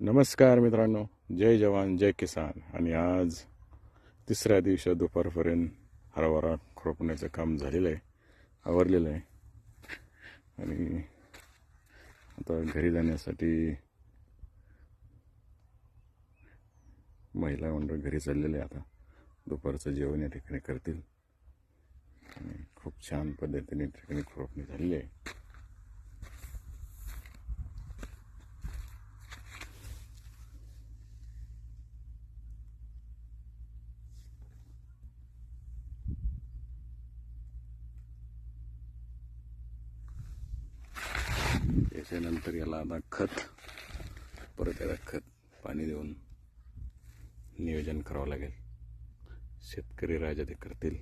नमस्कार मित्रांनो. जय जवान जय किसान. आणि आज तिसऱ्या दिवशी दुपारपर्यंत हरभरा खुरपण्याचं काम झालेलं आहे आवरलेलं आहे. आणि आता घरी जाण्यासाठी महिला मंडळ घरी चाललेले आहे आता. दुपारचं जेवण या ठिकाणी करतील. आणि खूप छान पद्धतीने ठिकाणी खुरपणी झालेली आहे. त्याच्यानंतर याला आता खत परत याला खत पाणी देऊन नियोजन करावं लागेल. शेतकरी राजा ते करतील.